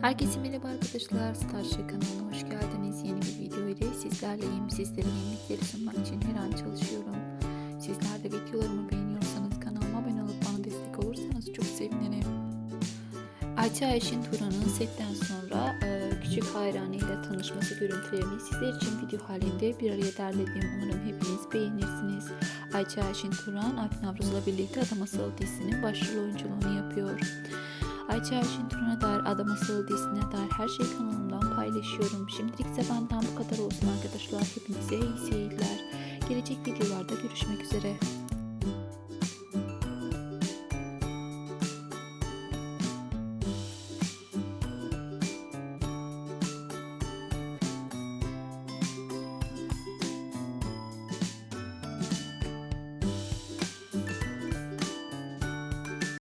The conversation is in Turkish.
Herkese merhaba arkadaşlar. Starship kanalına hoş geldiniz. Yeni bir video ile sizlerleyim. Sizlere yenilikleri sunmak için her an çalışıyorum. Sizler de videolarımı beğeniyorsanız kanalıma abone olup bana destek olursanız çok sevinirim. Ayça Ayşin Turan'ın setten sonra e, küçük hayranıyla tanışması görüntülerini sizler için video halinde bir araya derledim. Umarım hepiniz beğenirsiniz. Ayça Ayşin Turan, Alp Navruz'la birlikte Adam Asıl dizisinin başrol oyunculuğunu yapıyor. Ayça Ayşin Turan'a dair Adam Asıl dizisine dair her şeyi kanalımdan paylaşıyorum. Şimdilik ise benden bu kadar olsun arkadaşlar. Hepinize iyi seyirler. Gelecek videolarda görüşmek üzere.